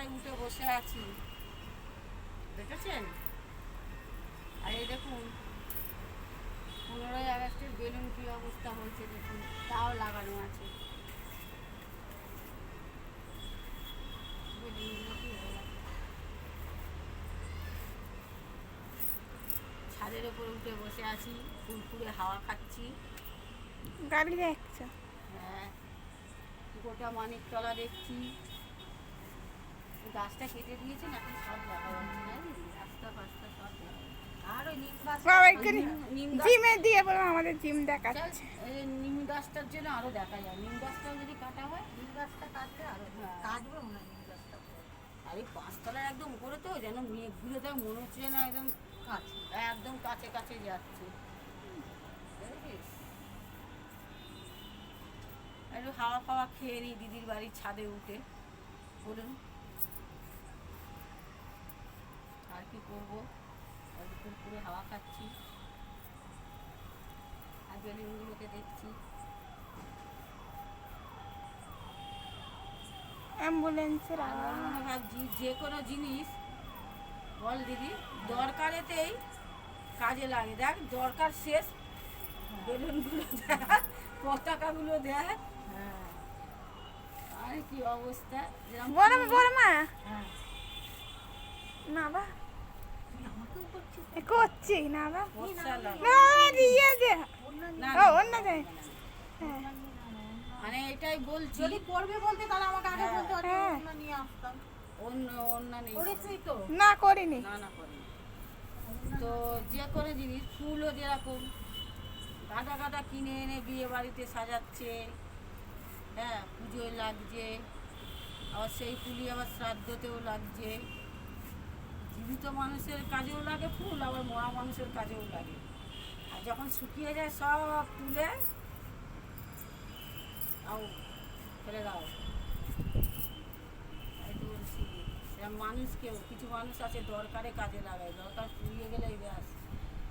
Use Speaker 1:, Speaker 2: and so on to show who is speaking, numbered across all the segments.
Speaker 1: তলায় উঠে বসে আছি। দেখেছেন? আর এই দেখুন পনেরোই আগস্টের বেলুন কী অবস্থা হয়েছে দেখুন তাও লাগানো আছে। ছাদের ওপর উঠে বসে আছি ফুরফুরে হাওয়া খাচ্ছি।
Speaker 2: গাড়ি দেখছ?
Speaker 1: হ্যাঁ গোটা মানিকতলা দেখছি। গাছটা কেটে দিয়েছেন এখন সব দেখা যাচ্ছে। না রাস্তা ফাস্তা সব আর ওই নিম গাছ
Speaker 2: জিমে দিয়ে বলো আমাদের জিম দেখাচ্ছে।
Speaker 1: নিম গাছটার জন্য আরও দেখা যায়। নিম গাছটাও যদি কাটা হয় নিম গাছটা কাটলে আরও কাটবে মনে নিম গাছটা। আর এই পাঁচতলার একদম উপরে তো যেন মেঘ ঘুরে তার মনে হচ্ছে যেন একদম কাছে একদম কাছে কাছে যাচ্ছে? একটু হাওয়া ফাওয়া খেয়ে নিই দিদির বাড়ির ছাদে উঠে। বলুন। করব। পুরো হাওয়া খাচ্ছি। বেলুনগুলোকে দেখছি।
Speaker 2: অ্যাম্বুলেন্সের
Speaker 1: ভাবছি যে কোনো জিনিস বল দিদি দরকারেতেই কাজে লাগে। দেখ দরকার শেষ। বেলুনগুলো দেখ পতাকাগুলো দেখ। আর কি অবস্থা?
Speaker 2: বড় মা
Speaker 1: হ্যাঁ।
Speaker 2: না বা। করছি না না। দিয়ে দে।
Speaker 1: না,
Speaker 2: ও
Speaker 1: না,
Speaker 2: অন্য যায় হ্যাঁ।
Speaker 1: মানে এটাই বলছি।
Speaker 3: যদি করবে বলতে তাহলে আমাকে আগে
Speaker 1: হ্যাঁ।
Speaker 3: বলতে হতো
Speaker 2: হ্যাঁ।
Speaker 3: অন্য নিয়ে আসতাম।
Speaker 1: অন্য অন্য নেই।
Speaker 3: করেছি তো।
Speaker 2: না করিনি।
Speaker 1: না না করিনি। তো যে কোনো জিনিস ফুলও যেরকম গাঁদা গাঁদা কিনে এনে বিয়ে বাড়িতে সাজাচ্ছে হ্যাঁ পুজোয় লাগছে আবার সেই ফুলই আবার শ্রাদ্ধতেও লাগছে। জীবিত মানুষের কাজেও লাগে, ফুল, আবার মরা মানুষের কাজেও লাগে। আর যখন শুকিয়ে যায়, সব তুলে আও ফেলে দাও। মানুষকেও কিছু মানুষ আছে দরকারে কাজে লাগায়, দরকার ফুরিয়ে গেলেই ব্যাস।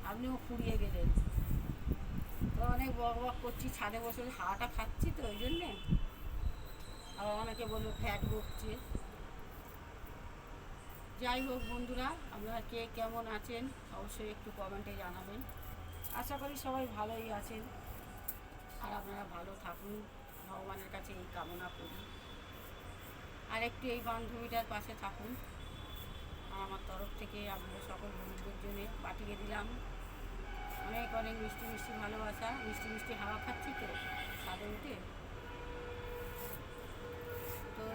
Speaker 1: আপনিও ফুরিয়ে গেলেন। তো অনেক বক বক করছি, ছাদে বসে হাওয়াটা খাচ্ছি তো, ওই জন্যে। আবার অনেকে বলল ফ্যাট বকছে। যাই হোক বন্ধুরা, আপনারা কে কেমন আছেন, অবশ্যই একটু কমেন্টে জানাবেন। আশা করি সবাই ভালোই আছেন, আর আপনারা ভালো থাকুন, ভগবানের কাছে এই কামনা করি। আর একটু এই বান্ধবীটার পাশে থাকুন। আর আমার তরফ থেকে আপনাদের সকল বন্ধুদের জন্য পাঠিয়ে দিলাম। অনেক অনেক মিষ্টি মিষ্টি ভালোবাসা, মিষ্টি মিষ্টি হাওয়া খাচ্ছি তো, সাদে উঠে। তো